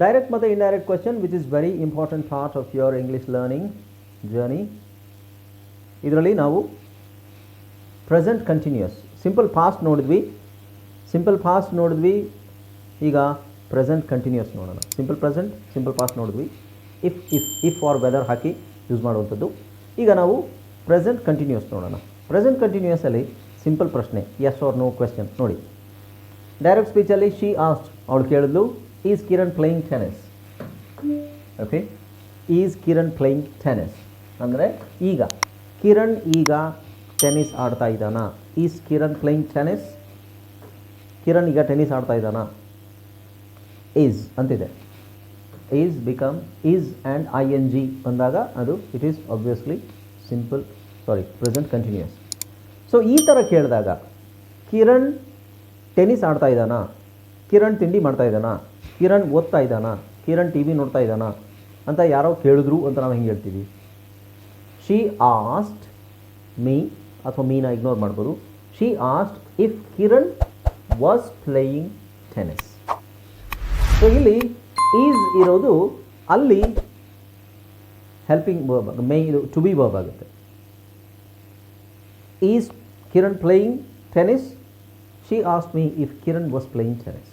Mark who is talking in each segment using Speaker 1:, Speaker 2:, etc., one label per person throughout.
Speaker 1: Direct ಮತ್ತು indirect question which is very important part of your English learning journey ಇದರಲ್ಲಿ ನಾವು present continuous simple past ನೋಡಿದ್ವಿ. Simple past ನೋಡಿದ್ವಿ. ಈಗ present continuous ನೋಡೋಣ. ಸಿಂಪಲ್ ಪ್ರೆಸೆಂಟ್ ಸಿಂಪಲ್ ಪಾಸ್ಟ್ ನೋಡಿದ್ವಿ. If if if or whether hockey use ಮಾಡುವಂಥದ್ದು. ಈಗ ನಾವು ಪ್ರೆಸೆಂಟ್ ಕಂಟಿನ್ಯೂಸ್ ನೋಡೋಣ. ಪ್ರೆಸೆಂಟ್ ಕಂಟಿನ್ಯೂಸಲ್ಲಿ ಸಿಂಪಲ್ ಪ್ರಶ್ನೆ ಎಸ್ ಆರ್ ನೋ ಕ್ವೆಶನ್ ನೋಡಿ. ಡೈರೆಕ್ಟ್ ಸ್ಪೀಚಲ್ಲಿ ಶಿ ಆಸ್ಟ್ ಅವಳು ಕೇಳಿದ್ಲು. Is Kiran playing tennis okay Is Kiran playing tennis ಅಂದರೆ ಈಗ ಕಿರಣ್ ಈಗ ಟೆನ್ನಿಸ್ ಆಡ್ತಾ ಇದ್ದಾನಾ? Is Kiran playing tennis Kiran ಈಗ ಟೆನ್ನಿಸ್ ಆಡ್ತಾ ಇದ್ದಾನಾ? ಈಸ್ ಅಂತಿದೆ. Is become is and I N G ಬಂದಾಗ ಅದು it is obviously simple sorry present continuous so ಈ ಥರ ಕೇಳಿದಾಗ ಕಿರಣ್ ಟೆನ್ನಿಸ್ ಆಡ್ತಾ ಇದ್ದಾನಾ? ಕಿರಣ್ ತಿಂಡಿ ಮಾಡ್ತಾ ಇದ್ದಾನಾ? ಕಿರಣ್ ಓದ್ತಾ ಇದ್ದಾನಾ? ಕಿರಣ್ ಟಿ ವಿ ನೋಡ್ತಾ ಇದ್ದಾನಾ? ಅಂತ ಯಾರೋ ಕೇಳಿದ್ರು ಅಂತ ನಾವು ಹೆಂಗೆ ಹೇಳ್ತೀವಿ? ಶಿ ಆಸ್ಟ್ ಮೀ ಅಥವಾ ಮೀನ ಇಗ್ನೋರ್ ಮಾಡ್ಬೋದು. She asked if Kiran was playing tennis so ಇಲ್ಲಿ ಈಸ್ ಇರೋದು ಅಲ್ಲಿ ಹೆಲ್ಪಿಂಗ್ ವರ್ಬ್ ಮೇ ಇದು ಟು ಬಿ ವರ್ಬ್ ಆಗುತ್ತೆ. Is Kiran playing tennis she asked me if Kiran was playing tennis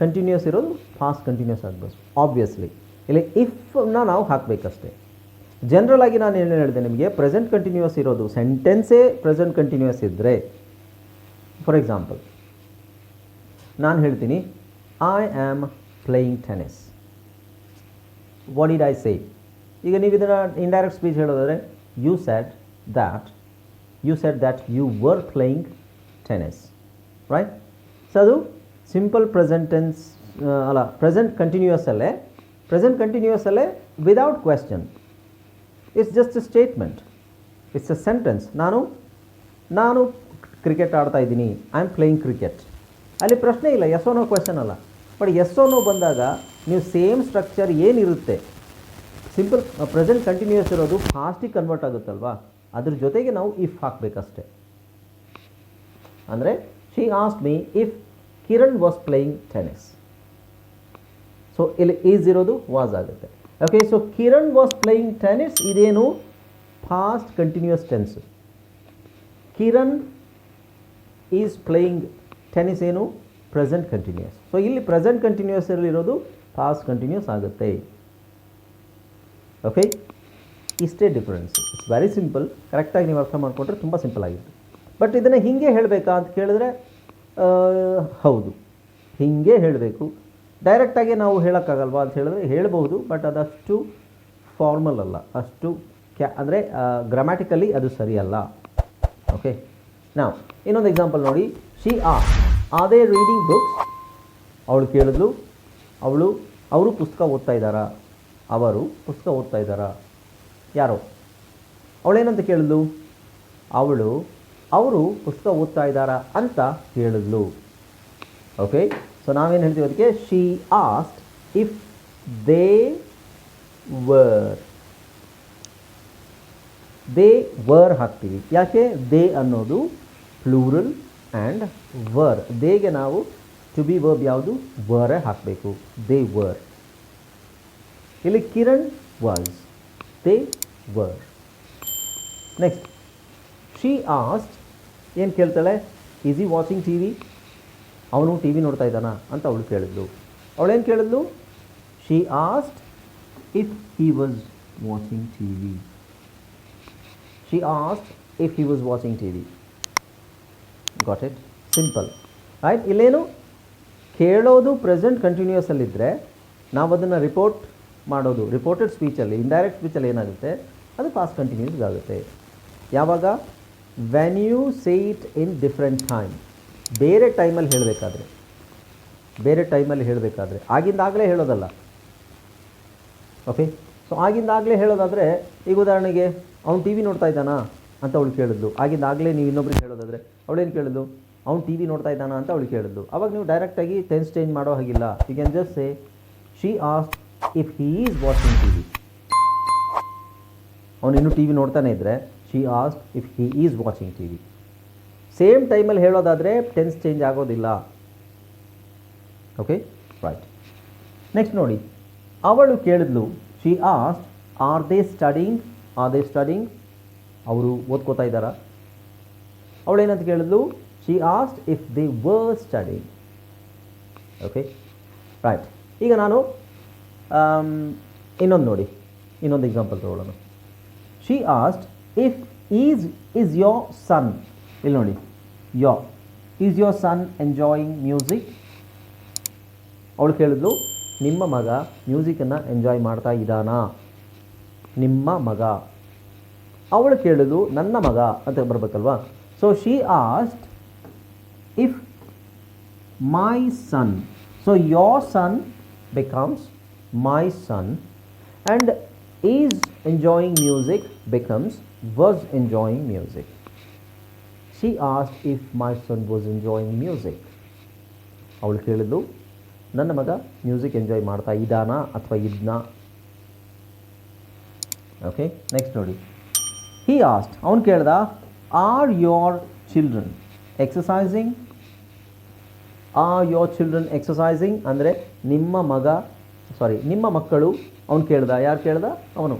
Speaker 1: continuous ಇರೋದು ಫಾಸ್ಟ್ ಕಂಟಿನ್ಯೂಸ್ ಆಗಬೇಕು ಆಬ್ವಿಯಸ್ಲಿ ಇಲ್ಲಿ ಇಫ್ನ ನಾವು ಹಾಕಬೇಕಷ್ಟೇ. ಜನರಲ್ ಆಗಿ ನಾನು ಏನು ಹೇಳಿದೆ ನಿಮಗೆ? ಪ್ರೆಸೆಂಟ್ ಕಂಟಿನ್ಯೂಸ್ ಇರೋದು ಸೆಂಟೆನ್ಸೇ ಪ್ರೆಸೆಂಟ್ ಕಂಟಿನ್ಯೂಸ್ ಇದ್ದರೆ ಫಾರ್ ಎಕ್ಸಾಂಪಲ್ ನಾನು ಹೇಳ್ತೀನಿ I am playing tennis what did I say ಈಗ ನೀವು ಇದನ್ನು ಇಂಡೈರೆಕ್ಟ್ ಸ್ಪೀಚ್ ಹೇಳೋದಾದರೆ you said that you said that you were playing tennis right so ಅದು ಸಿಂಪಲ್ ಪ್ರೆಸೆಂಟೆನ್ಸ್ ಅಲ್ಲ ಪ್ರೆಸೆಂಟ್ ಕಂಟಿನ್ಯೂಯಸಲ್ಲೇ present ಕಂಟಿನ್ಯೂಯಸಲ್ಲೇ without question it's just a statement it's a sentence ನಾನು ನಾನು cricket ಆಡ್ತಾ ಇದ್ದೀನಿ. ಐ ಆಮ್ ಪ್ಲೇಯಿಂಗ್ ಕ್ರಿಕೆಟ್ ಅಲ್ಲಿ ಪ್ರಶ್ನೆ ಇಲ್ಲ ಎಸ್ ನೋ ಕ್ವೆಶನ್ ಅಲ್ಲ. ಬಟ್ ಎಸ್ ನೋ ಬಂದಾಗ ನೀವು ಸೇಮ್ ಸ್ಟ್ರಕ್ಚರ್ ಏನಿರುತ್ತೆ? ಸಿಂಪಲ್ ಪ್ರೆಸೆಂಟ್ ಕಂಟಿನ್ಯೂಸ್ ಇರೋದು ಫಾಸ್ಟಿಗೆ ಕನ್ವರ್ಟ್ ಆಗುತ್ತಲ್ವಾ? ಅದ್ರ ಜೊತೆಗೆ ನಾವು ಇಫ್ ಹಾಕಬೇಕಷ್ಟೆ. ಅಂದರೆ she asked me if Kiran was playing tennis so ಇಲ್ಲಿ ಈಸ್ ಇರೋದು ವಾಸ್ ಆಗುತ್ತೆ. Okay so Kiran was playing tennis ಇದೇನು? Past continuous tense Kiran is playing tennis ಏನು? ಪ್ರೆಸೆಂಟ್ ಕಂಟಿನ್ಯೂಸ್ ಸೊ ಇಲ್ಲಿ ಪ್ರೆಸೆಂಟ್ ಕಂಟಿನ್ಯೂಸ್ ಇರೋದು ಫಾಸ್ಟ್ ಕಂಟಿನ್ಯೂಸ್ ಆಗುತ್ತೆ. Okay ಇಷ್ಟೇ difference it's very simple ಕರೆಕ್ಟಾಗಿ ನೀವು ಅರ್ಥ ಮಾಡಿಕೊಂಡ್ರೆ ತುಂಬ ಸಿಂಪಲ್ ಆಗಿತ್ತು ಬಟ್ ಇದನ್ನು ಹೀಗೆ ಹೇಳಬೇಕಾ ಅಂತ ಕೇಳಿದ್ರೆ ಹೌದು. ಹೀಗೆ ಹೇಳಬೇಕು. ಡೈರೆಕ್ಟಾಗಿ ನಾವು ಹೇಳೋಕ್ಕಾಗಲ್ವಾ ಅಂತ ಹೇಳಿದ್ರೆ ಹೇಳ್ಬೋದು ಬಟ್ ಅದಷ್ಟು ಫಾರ್ಮಲ್ ಅಲ್ಲ. ಅಷ್ಟು ಕ್ಯಾ, ಅಂದರೆ ಗ್ರಾಮ್ಯಾಟಿಕಲಿ ಅದು ಸರಿಯಲ್ಲ. ಓಕೆ ನಾವು ಇನ್ನೊಂದು ಎಕ್ಸಾಂಪಲ್ ನೋಡಿ. ಶಿ ಆ, ಅದೇ ರೀಡಿಂಗ್ ಬುಕ್ಸ್ ಅವಳು ಕೇಳಿದ್ಲು. ಅವಳು, ಅವರು ಪುಸ್ತಕ ಓದ್ತಾ ಇದ್ದಾರಾ? ಅವರು ಪುಸ್ತಕ ಓದ್ತಾ ಇದ್ದಾರಾ? ಯಾರೋ? ಅವಳೇನಂತ ಕೇಳಿದ್ಲು? ಅವಳು ಅವರು ಪುಸ್ತಕ ಓದ್ತಾ ಇದ್ದಾರಾ ಅಂತ ಕೇಳಿದ್ಲು ಓಕೆ ಸೊ ನಾವೇನು ಹೇಳ್ತೀವಿ ಅದಕ್ಕೆ? She asked if they were they were ಹಾಕ್ತೀವಿ. ಯಾಕೆ? ದೇ ಅನ್ನೋದು ಪ್ಲೂರಲ್ ಆ್ಯಂಡ್ ವರ್ ದೇಗೆ ನಾವು ಟು ಬಿ ವರ್ಬ್ ಯಾವುದು? ವರೇ ಹಾಕಬೇಕು. ದೇ ವರ್ ಇಲ್ಲಿ Kiran was they were next she asked ಏನು ಕೇಳ್ತಾಳೆ? Is he watching T V ಅವನು ಟಿ ವಿ ನೋಡ್ತಾ ಇದ್ದಾನ? ಅಂತ ಅವಳು ಕೇಳಿದ್ಲು. ಅವಳೇನು ಕೇಳಿದ್ಲು? She asked if he was watching T V she asked if he was watching T V got it simple ಆಯ್ತು ಇಲ್ಲೇನು? ಕೇಳೋದು ಪ್ರೆಸೆಂಟ್ ಕಂಟಿನ್ಯೂಸಲ್ಲಿದ್ದರೆ ನಾವು ಅದನ್ನು ರಿಪೋರ್ಟ್ ಮಾಡೋದು ರಿಪೋರ್ಟೆಡ್ ಸ್ಪೀಚಲ್ಲಿ ಇಂಡೈರೆಕ್ಟ್ ಸ್ಪೀಚಲ್ಲಿ ಏನಾಗುತ್ತೆ? ಅದು ಪಾಸ್ಟ್ ಕಂಟಿನ್ಯೂಸ್ ಆಗುತ್ತೆ. ಯಾವಾಗ? When you say it in different time ಬೇರೆ ಟೈಮಲ್ಲಿ ಹೇಳಬೇಕಾದ್ರೆ. ಬೇರೆ ಟೈಮಲ್ಲಿ ಹೇಳಬೇಕಾದ್ರೆ. ಆಗಿಂದಾಗಲೇ ಹೇಳೋದಲ್ಲ. ಓಕೆ ಸೊ ಆಗಿಂದಾಗಲೇ ಹೇಳೋದಾದರೆ, ಈಗ ಉದಾಹರಣೆಗೆ, ಅವ್ನು ಟಿ ವಿ ನೋಡ್ತಾ ಇದ್ದಾನಾ ಅಂತ ಅವಳು ಕೇಳಿದ್ಲು. ಆಗಿಂದಾಗಲೇ ನೀವು ಇನ್ನೊಬ್ರಿಗೆ ಹೇಳೋದಾದರೆ, ಅವಳೇನು ಕೇಳಿದ್ಲು? ಅವ್ನು ಟಿ ವಿ ನೋಡ್ತಾ ಇದ್ದಾನಾ ಅಂತ ಅವಳು ಕೇಳಿದ್ಲು. ಅವಾಗ ನೀವು ಡೈರೆಕ್ಟಾಗಿ ಟೆನ್ಸ್ ಚೇಂಜ್ ಮಾಡೋ ಹಾಗಿಲ್ಲ. You can just say she as if he is watching T V ಅವನು ಇನ್ನೂ ಟಿ ವಿ ನೋಡ್ತಾನೆ ಇದ್ದರೆ she asked if he is watching T V same ಟೈಮಲ್ಲಿ ಹೇಳೋದಾದರೆ ಟೆನ್ಸ್ ಚೇಂಜ್ ಆಗೋದಿಲ್ಲ. ಓಕೆ ರೈಟ್ ನೆಕ್ಸ್ಟ್ ನೋಡಿ. ಅವಳು ಕೇಳಿದ್ಲು. She asked are they studying are they studying ಅವರು ಓದ್ಕೋತಾ ಇದ್ದಾರಾ? ಅವಳೇನಂತ ಕೇಳಿದ್ಲು? She asked if they were studying okay right ಈಗ ನಾನು ಇನ್ನೊಂದು ನೋಡಿ. ಇನ್ನೊಂದು ಎಕ್ಸಾಂಪಲ್ ತಗೊಳ್ಳೋಣ. She asked if is is your son ಇಲ್ಲಿ ನೋಡಿ your is your son enjoying music ಅವಳು ಕೇಳಿದ್ಲು, ನಿಮ್ಮ ಮಗ ಮ್ಯೂಸಿಕನ್ನು ಎಂಜಾಯ್ ಮಾಡ್ತಾ ಇದ್ದಾನಾ? ನಿಮ್ಮ ಮಗ. ಅವಳು ಕೇಳಿದ್ಲು, ನನ್ನ ಮಗ ಅಂತ ಬರಬೇಕಲ್ವಾ? So she asked if my son so your son becomes my son and is enjoying music becomes was enjoying music She asked if my son was enjoying music ಅವಳು ಕೇಳಿದ್ದು, ನನ್ನ ಮಗ ಮ್ಯೂಸಿಕ್ ಎಂಜಾಯ್ ಮಾಡ್ತಾ ಇದ್ದಾನಾ ಅಥವಾ ಇದ್ನಾ? ಓಕೆ ನೆಕ್ಸ್ಟ್ ನೋಡಿ. He asked ಅವನು ಕೇಳ್ದ are your children exercising are your children exercising ಅಂದರೆ, ನಿಮ್ಮ ಮಗ ಸಾರಿ ನಿಮ್ಮ ಮಕ್ಕಳು, ಅವನು ಕೇಳ್ದ, ಯಾರು ಕೇಳ್ದ? ಅವನು.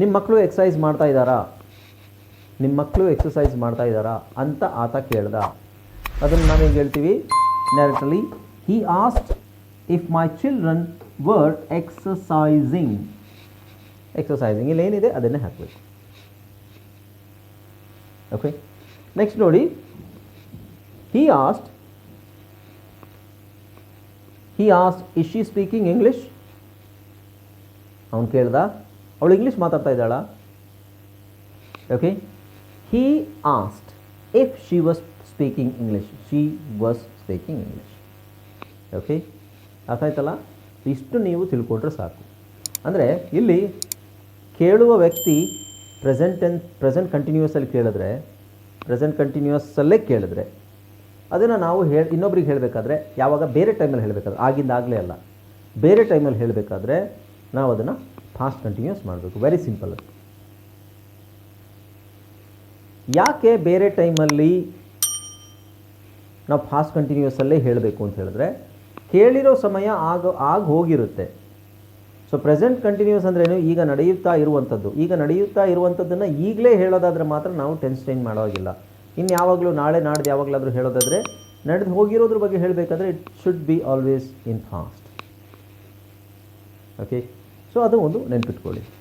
Speaker 1: ನಿಮ್ಮ ಮಕ್ಕಳು ಎಕ್ಸಸೈಸ್ ಮಾಡ್ತಾ ಇದ್ದಾರಾ? ನಿಮ್ಮ ಮಕ್ಕಳು ಎಕ್ಸಸೈಸ್ ಮಾಡ್ತಾ ಇದ್ದಾರಾ ಅಂತ ಆತ ಕೇಳ್ದ. ಅದನ್ನು ನಾವೇನು ಹೇಳ್ತೀವಿ? Directly he asked if my children were exercising exercising ಇಲ್ಲಿ ಏನಿದೆ? ಅದನ್ನೇ ಹಾಕಬೇಕು. ಓಕೆ ನೆಕ್ಸ್ಟ್ ನೋಡಿ. He asked he asked is she speaking English ಅವನು ಕೇಳ್ದ. ಅವಳು ಇಂಗ್ಲೀಷ್ ಮಾತಾಡ್ತಾ ಇದ್ದಾಳ? Okay he asked if she was speaking English she was speaking English okay ಅರ್ಥ ಆಯ್ತಲ್ಲ? ಇಷ್ಟು ನೀವು ತಿಳ್ಕೊಟ್ರೆ ಸಾಕು. ಅಂದರೆ ಇಲ್ಲಿ ಕೇಳುವ ವ್ಯಕ್ತಿ ಪ್ರೆಸೆಂಟ್ ಎನ್ ಪ್ರೆಸೆಂಟ್ ಕಂಟಿನ್ಯೂಸಲ್ಲಿ ಕೇಳಿದ್ರೆ ಪ್ರೆಸೆಂಟ್ ಕಂಟಿನ್ಯೂಸಲ್ಲೇ ಕೇಳಿದ್ರೆ, ಅದನ್ನು ನಾವು ಹೇಳಿ ಇನ್ನೊಬ್ರಿಗೆ ಹೇಳಬೇಕಾದ್ರೆ, ಯಾವಾಗ ಬೇರೆ ಟೈಮಲ್ಲಿ ಹೇಳಬೇಕಾದ್ರೆ, ಆಗಿಂದಾಗಲೇ ಅಲ್ಲ. ಬೇರೆ ಟೈಮಲ್ಲಿ ಹೇಳಬೇಕಾದ್ರೆ ನಾವು ಅದನ್ನು ಫಾಸ್ಟ್ ಕಂಟಿನ್ಯೂಸ್ ಮಾಡಬೇಕು. ವೆರಿ ಸಿಂಪಲ್ ಯಾಕೆ ಬೇರೆ ಟೈಮಲ್ಲಿ ನಾವು ಫಾಸ್ಟ್ ಕಂಟಿನ್ಯೂಸಲ್ಲೇ ಹೇಳಬೇಕು ಅಂತ ಹೇಳಿದ್ರೆ, ಕೇಳಿರೋ ಸಮಯ ಆಗ ಆಗ ಹೋಗಿರುತ್ತೆ. ಸೊ ಪ್ರೆಸೆಂಟ್ ಕಂಟಿನ್ಯೂಸ್ ಅಂದ್ರೇನು ಈಗ ನಡೆಯುತ್ತಾ ಇರುವಂಥದ್ದು. ಈಗ ನಡೆಯುತ್ತಾ ಇರುವಂಥದ್ದನ್ನು ಈಗಲೇ ಹೇಳೋದಾದರೆ ಮಾತ್ರ ನಾವು ಟೆನ್ಸ್ ಚೇಂಜ್ ಮಾಡೋವಾಗಿಲ್ಲ ಇನ್ನು ಯಾವಾಗಲೂ ನಾಳೆ ನಾಡ್ದು ಯಾವಾಗಲಾದರೂ ಹೇಳೋದಾದರೆ, ನಡೆದು ಹೋಗಿರೋದ್ರ ಬಗ್ಗೆ ಹೇಳಬೇಕಾದ್ರೆ it should be always in past okay so ಅದು ಒಂದು ನೆನ್ಪಿಟ್ಕೊಳ್ಳಿ.